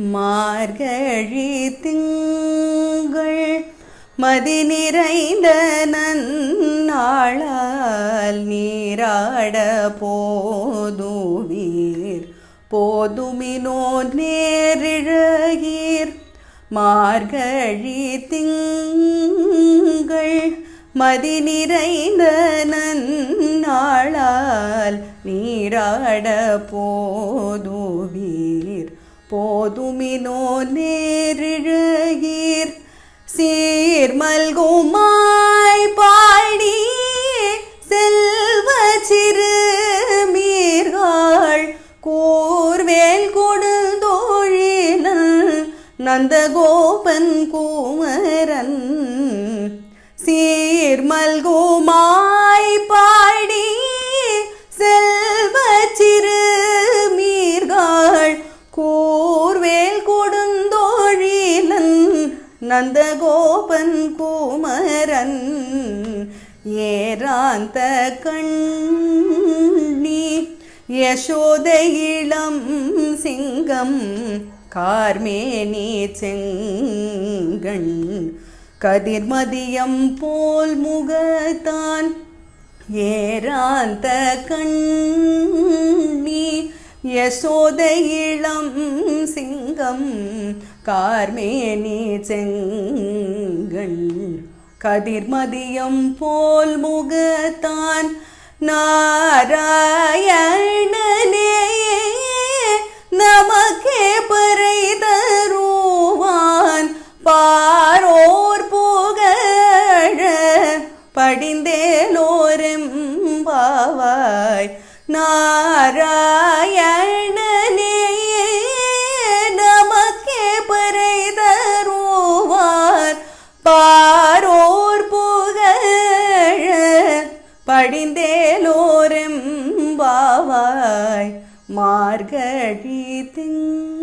மார்கழி திங்கள் மதி நிறைந்த நன்னாளால் நீராட போதுவீர். போதுமினோ நேரிழகீர். மார்கழி திங்கள் மதி நிறைந்த நன்னாளால் நீராட போதுவீர். போதுமினோ நேரிழகீர். சீர்மல்குமாய் பாடி செல்வ சிறு சிறுமீர்கள். கூர்வேல் கொடுந்தோழினல் நந்தகோபன் குமரன். சீர்மல்குமாய் நந்தகோபன் குமரன் ஏராந்த கண்ணி யசோத இளம் சிங்கம் கார்மேனி செங்கண் கதிர்மதியம் போல் முகத்தான் ஏராந்த கண் யசோத இளம் சிங்கம் கார்மேனி செங்கண் கதிர்மதியம் போல் முகத்தான் நாராயணனே. நமக்கே பறை தருவான் பாரோர் புகழ படிந்தேலோரெம்பாவாய். நாராயணனே படிந்தேலோரெம்பாவாய் மார்கழி திங்